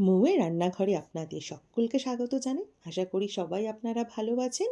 মৌয়ের রান্নাঘরে আপনাদের সকলকে স্বাগত জানাই। আশা করি সবাই আপনারা ভালো আছেন।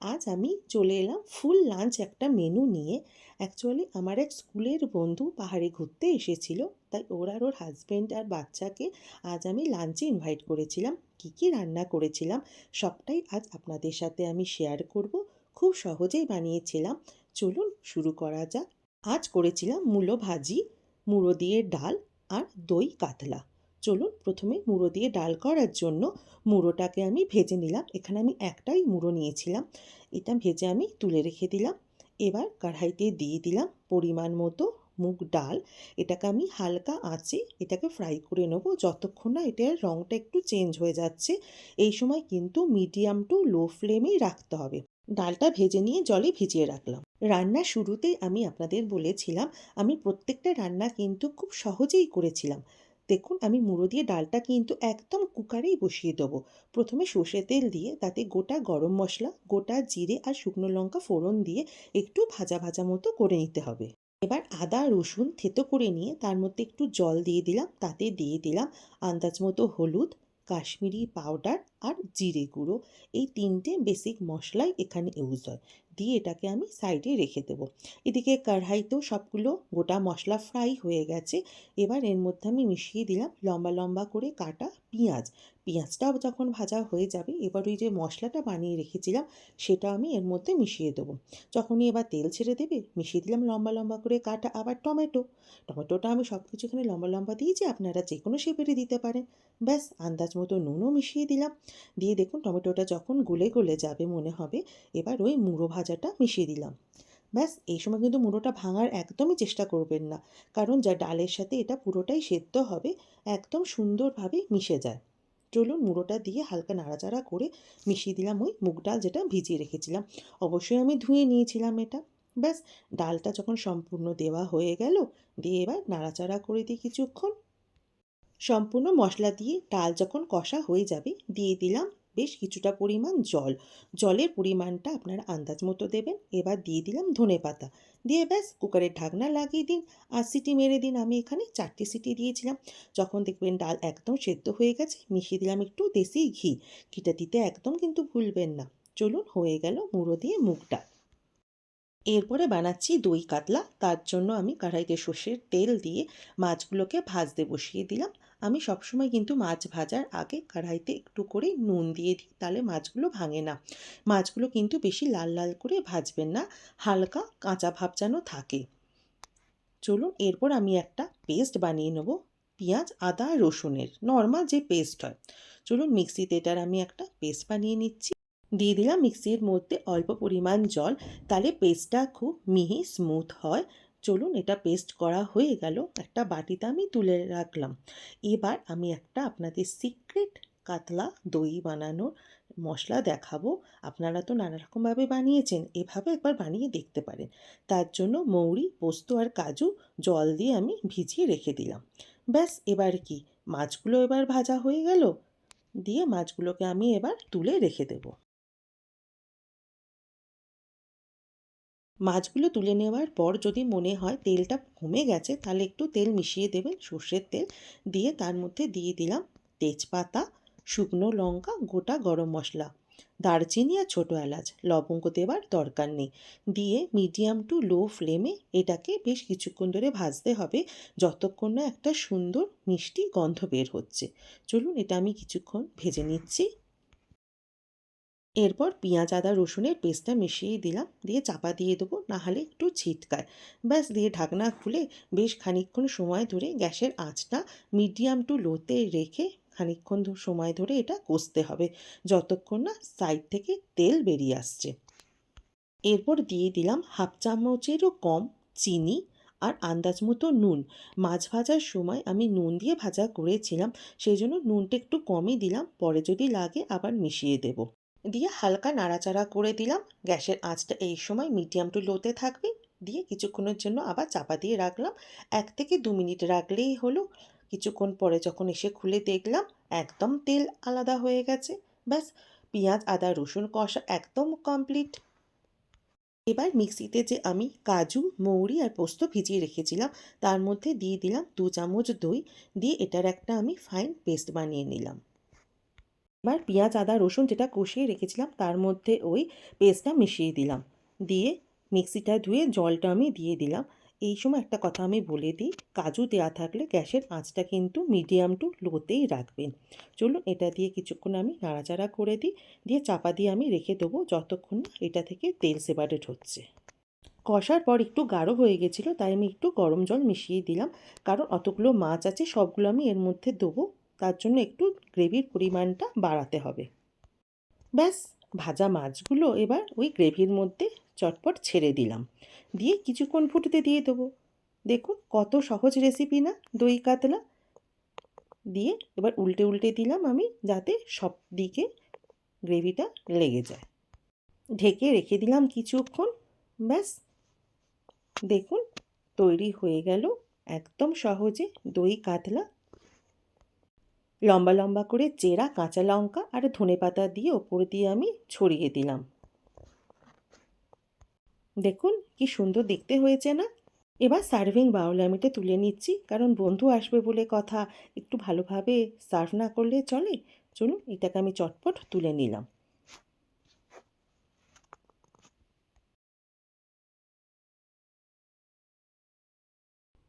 আজ আমি চলে এলাম ফুল লাঞ্চ একটা মেনু নিয়ে। অ্যাকচুয়ালি আমার এক স্কুলের বন্ধু পাহাড়ে ঘুরতে এসেছিল, তাই ওর আর ওর হাজব্যান্ড আর বাচ্চাকে আজ আমি লাঞ্চে ইনভাইট করেছিলাম। কী কী রান্না করেছিলাম, সবটাই আজ আপনাদের সাথে আমি শেয়ার করব। খুব সহজেই বানিয়েছিলাম। চলুন শুরু করা যাক। আজ করেছিলাম মূলো ভাজি, মুড়ো দিয়ে ডাল আর দই কাতলা। চলুন প্রথমে মুড়ো দিয়ে ডাল করার জন্য মুড়োটাকে আমি ভেজে নিলাম। এখানে আমি একটাই মুড়ো নিয়েছিলাম। এটা ভেজে আমি তুলে রেখে দিলাম। এবার কড়াইতে দিয়ে দিলাম পরিমাণ মতো মুগ ডাল। এটাকে আমি হালকা আঁচে এটাকে ফ্রাই করে নেব। যতক্ষণ না এটার রঙটা একটু চেঞ্জ হয়ে যাচ্ছে, এই সময় কিন্তু মিডিয়াম টু লো ফ্লেমেই রাখতে হবে। ডালটা ভেজে নিয়ে জলে ভিজিয়ে রাখলাম। রান্না শুরুতেই আমি আপনাদের বলেছিলাম, আমি প্রত্যেকটা রান্না কিন্তু খুব সহজেই করেছিলাম। দেখুন, আমি মুড়ো দিয়ে ডালটা কিন্তু একদম কুকারেই বসিয়ে দেবো। প্রথমে সর্ষে তেল দিয়ে তাতে গোটা গরম মশলা, গোটা জিরে আর শুকনো লঙ্কা ফোড়ন দিয়ে একটু ভাজা ভাজা মতো করে নিতে হবে। এবার আদা, রসুন থেতো করে নিয়ে তার মধ্যে একটু জল দিয়ে দিলাম, তাতে দিয়ে দিলাম আন্দাজ মতো হলুদ, কাশ্মীরি পাউডার আর জিরে গুঁড়ো। এই তিনটে বেসিক মশলাই এখানে ইউজ হয়। দিয়ে এটাকে আমি সাইডে রেখে দেবো। এদিকে কড়াইতেও সবগুলো গোটা মশলা ফ্রাই হয়ে গেছে। এবার এর মধ্যে আমি মিশিয়ে দিলাম লম্বা লম্বা করে কাটা পেঁয়াজ। পেঁয়াজটাও যখন ভাজা হয়ে যাবে, এবার ওই যে মশলাটা বানিয়ে রেখেছিলাম, সেটা আমি এর মধ্যে মিশিয়ে দেবো। যখনই এবার তেল ছেড়ে দেবে, মিশিয়ে দিলাম লম্বা লম্বা করে কাটা আবার টমেটো। টমেটোটা আমি সব কিছু এখানে লম্বা লম্বা দিয়েছি আপনারা যে কোনো শেপেরই দিতে পারেন। ব্যাস, আন্দাজ মতো নুনও মিশিয়ে দিলাম। দিয়ে দেখুন টমেটোটা যখন গলে গলে যাবে মনে হবে, এবার ওই মুড়ো ভাজাটা মিশিয়ে দিলাম। ব্যাস, এই সময় কিন্তু মুড়োটা ভাঙার একদমই চেষ্টা করবেন না। কারণ যা ডালের সাথে এটা পুরোটাই সেদ্ধ হবে, একদম সুন্দরভাবে মিশে যায়। চলুন মুড়োটা দিয়ে হালকা নাড়াচাড়া করে মিশিয়ে দিলাম ওই মুগ ডাল যেটা ভিজিয়ে রেখেছিলাম। অবশ্যই আমি ধুয়ে নিয়েছিলাম এটা। ব্যাস, ডালটা যখন সম্পূর্ণ দেওয়া হয়ে গেল, দিয়ে এবার নাড়াচাড়া করে দিই কিছুক্ষণ। সম্পূর্ণ মশলা দিয়ে ডাল যখন কষা হয়ে যাবে, দিয়ে দিলাম বেশ কিছুটা পরিমাণ জল। জলের পরিমাণটা আপনারা আন্দাজ মতো দেবেন। এবার দিয়ে দিলাম ধনে পাতা। দিয়ে ব্যাস কুকারের ঢাকনা লাগিয়ে দিন। আর সিটি মেরে দিন। আমি এখানে চারটে সিটি দিয়েছিলাম। যখন দেখবেন ডাল একদম সেদ্ধ হয়ে গেছে, মিশিয়ে দিলাম একটু দেশি ঘি। ঘিটা দিতে একদম কিন্তু ভুলবেন না। চলুন, হয়ে গেল মুড়ো দিয়ে মুগটা এরপরে বানাচ্ছি দই কাতলা। তার জন্য আমি কড়াইতে সর্ষের তেল দিয়ে মাছগুলোকে ভাজতে বসিয়ে দিলাম। আমি সবসময় কিন্তু মাছ ভাজার আগে কড়াইতে একটু করে নুন দিয়ে দিই, তাহলে মাছগুলো ভাঙে না। মাছগুলো কিন্তু বেশি লাল লাল করে ভাজবেন না, হালকা কাঁচা ভাব যেন থাকে। চলুন, এরপর আমি একটা পেস্ট বানিয়ে নেব, পেঁয়াজ, আদা, রসুনের। নর্মাল যে পেস্ট হয়। চলুন, মিক্সিতে এটার আমি একটা পেস্ট বানিয়ে নিচ্ছি। দিয়ে দিলাম মিক্সির মধ্যে অল্প পরিমাণ জল। তাহলে পেস্টটা খুব মিহি স্মুথ হয়। চলুন এটা পেস্ট করা হয়ে গেল। একটা বাটিতে আমি তুলে রাখলাম। এবার আমি একটা আপনাদের সিক্রেট কাতলা দই বানানোর মশলা দেখাবো। আপনারা তো নানা রকমভাবে বানিয়েছেন, এভাবে একবার বানিয়ে দেখতে পারেন। তার জন্য মৌরি, পোস্ত আর কাজু জল দিয়ে আমি ভিজিয়ে রেখে দিলাম। ব্যাস, এবার কি? মাছগুলো এবার ভাজা হয়ে গেল। দিয়ে মাছগুলোকে আমি এবার তুলে রেখে দেবো। মাছগুলো তুলে নেওয়ার পর যদি মনে হয় তেলটা কমে গেছে, তাহলে একটু তেল মিশিয়ে দেবেন। সর্ষের তেল দিয়ে তার মধ্যে দিয়ে দিলাম তেজপাতা, শুকনো লঙ্কা, গোটা গরম মশলা, দারচিনি আর ছোটো এলাচ। লবঙ্গ দেওয়ার দরকার নেই। দিয়ে মিডিয়াম টু লো ফ্লেমে এটাকে বেশ কিছুক্ষণ ধরে ভাজতে হবে, যতক্ষণ না একটা সুন্দর মিষ্টি গন্ধ বের হচ্ছে। চলুন এটা আমি কিছুক্ষণ ভেজে নিচ্ছি। এরপর পেঁয়াজ, আদা, রসুনের পেস্টটা মিশিয়ে দিলাম। দিয়ে চাপা দিয়ে দেবো, নাহলে একটু ছিটকায়। ব্যাস, দিয়ে ঢাকনা খুলে বেশ খানিকক্ষণ সময় ধরে গ্যাসের আঁচটা মিডিয়াম টু লোতে রেখে খানিকক্ষণ সময় ধরে এটা কষতে হবে, যতক্ষণ না সাইড থেকে তেল বেরিয়ে আসছে। এরপর দিয়ে দিলাম হাফ চামচেরও কম চিনি আর আন্দাজ মতো নুন। মাছ ভাজার সময় আমি নুন দিয়ে ভাজা করেছিলাম, সেই জন্য নুনটা একটু কমই দিলাম, পরে যদি লাগে আবার মিশিয়ে দেবো। দিয়ে হালকা নাড়াচাড়া করে দিলাম। গ্যাসের আঁচটা এই সময় মিডিয়াম টু লোতে থাকবে। দিয়ে কিছুক্ষণের জন্য আবার চাপা দিয়ে রাখলাম। এক থেকে দু মিনিট রাখলেই হলো। কিছুক্ষণ পরে যখন এসে খুলে দেখলাম, একদম তেল আলাদা হয়ে গেছে। ব্যাস, পেঁয়াজ, আদা, রসুন কষা একদম কমপ্লিট এবার মিক্সিতে যে আমি কাজু, মৌরি আর পোস্ত ভিজিয়ে রেখেছিলাম, তার মধ্যে দিয়ে দিলাম দু চামচ দই। দিয়ে এটার একটা আমি ফাইন পেস্ট বানিয়ে নিলাম। এবার পেঁয়াজ, আদা, রসুন যেটা কষিয়ে রেখেছিলাম, তার মধ্যে ওই পেস্টটা মিশিয়ে দিলাম। দিয়ে মিক্সিটা ধুয়ে জলটা আমি দিয়ে দিলাম। এই সময় একটা কথা আমি বলে দিই, কাজু দেওয়া থাকলে গ্যাসের আঁচটা কিন্তু মিডিয়াম টু লোতেই রাখবেন। চলুন এটা দিয়ে কিছুক্ষণ আমি নাড়াচাড়া করে দিই, দিয়ে চাপা দিয়ে আমি রেখে দেবো যতক্ষণ না এটা থেকে তেল সেপারেট হচ্ছে। কষার পর একটু গাঢ় হয়ে গেছিল, তাই আমি একটু গরম জল মিশিয়ে দিলাম। কারণ অতগুলো মাছ আছে, সবগুলো আমি এর মধ্যে দেবো। তার জন্য একটু গ্রেভির পরিমাণটা বাড়াতে হবে। ব্যাস, ভাজা মাছগুলো এবার ওই গ্রেভির মধ্যে চটপট ছেড়ে দিলাম। দিয়ে কিছুক্ষণ ফুটতে দিয়ে দেবো। দেখুন কত সহজ রেসিপি না, দই কাতলা। দিয়ে এবার উল্টে উল্টে দিলাম আমি যাতে সব দিকে গ্রেভিটা লেগে যায়। ঢেকে রেখে দিলাম কিছুক্ষণ। ব্যাস, দেখুন তৈরি হয়ে গেল একদম সহজে দই কাতলা লম্বা লম্বা করে চেরা কাঁচা লঙ্কা আর ধনে পাতা দিয়ে ওপর দিয়ে আমি ছড়িয়ে দিলাম। দেখুন কি সুন্দর দেখতে হয়েছে না? এবার সার্ভিং বাউলে আমি এটা তুলে নিচ্ছি, কারণ বন্ধু আসবে বলে কথা। একটু ভালোভাবে সার্ভ না করলে চলে। চলুন, এটাকে আমি চটপট তুলে নিলাম।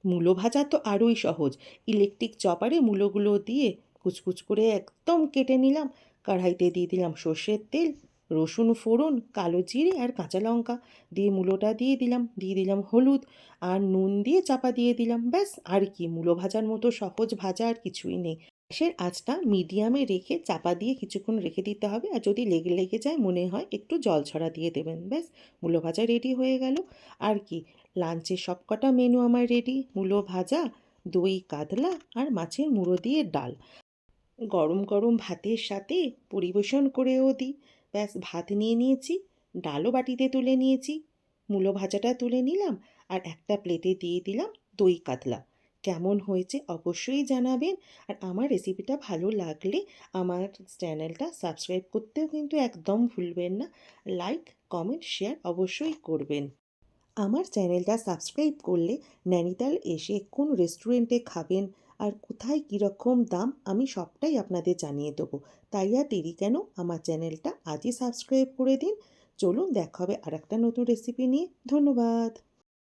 মূলো ভাজা তো আরোই সহজ। ইলেকট্রিক চপারে মূলোগুলো দিয়ে কুচকুচ করে একদম কেটে নিলাম। কড়াইতে দিয়ে দিলাম সর্ষের তেল, রসুন ফোড়ন, কালো জিরে আর কাঁচা লঙ্কা। দিয়ে মূলোটা দিয়ে দিলাম দিয়ে দিলাম হলুদ আর নুন দিয়ে চাপা দিয়ে দিলাম। ব্যাস, আর কি, মূলো ভাজার মতো সহজ ভাজা আর কিছুই নেই। গ্যাসের আঁচটা মিডিয়ামে রেখে চাপা দিয়ে কিছুক্ষণ রেখে দিতে হবে আর যদি লেগে লেগে যায় মনে হয় একটু জল ছড়া দিয়ে দেবেন। ব্যাস, মূলো ভাজা রেডি হয়ে গেল। আর কি, লাঞ্চের সবকটা মেনু আমার রেডি মূলো ভাজা, দই, কাতলা আর মাছের মুড়ো দিয়ে ডাল। গরম গরম ভাতের সাথে পরিবেশন করেও দিই ব্যাস, ভাত নিয়ে নিয়েছি, ডালও বাটিতে তুলে নিয়েছি, মূলো ভাজাটা তুলে নিলাম আর একটা প্লেটে দিয়ে দিলাম দই কাতলা। কেমন হয়েছে অবশ্যই জানাবেন আর আমার রেসিপিটা ভালো লাগলে আমার চ্যানেলটা সাবস্ক্রাইব করতেও কিন্তু একদম ভুলবেন না। লাইক, কমেন্ট, শেয়ার অবশ্যই করবেন। আমার চ্যানেলটা সাবস্ক্রাইব করলে ন্যানিতাল এসে কোন রেস্টুরেন্টে খাবেন আর কোথায় কীরকম দাম, আমি সবটাই আপনাদের জানিয়ে দেবো। তাই আর দেরি কেন? আমার চ্যানেলটা আজই সাবস্ক্রাইব করে দিন। চলুন, দেখা হবে আর একটা নতুন রেসিপি নিয়ে। ধন্যবাদ।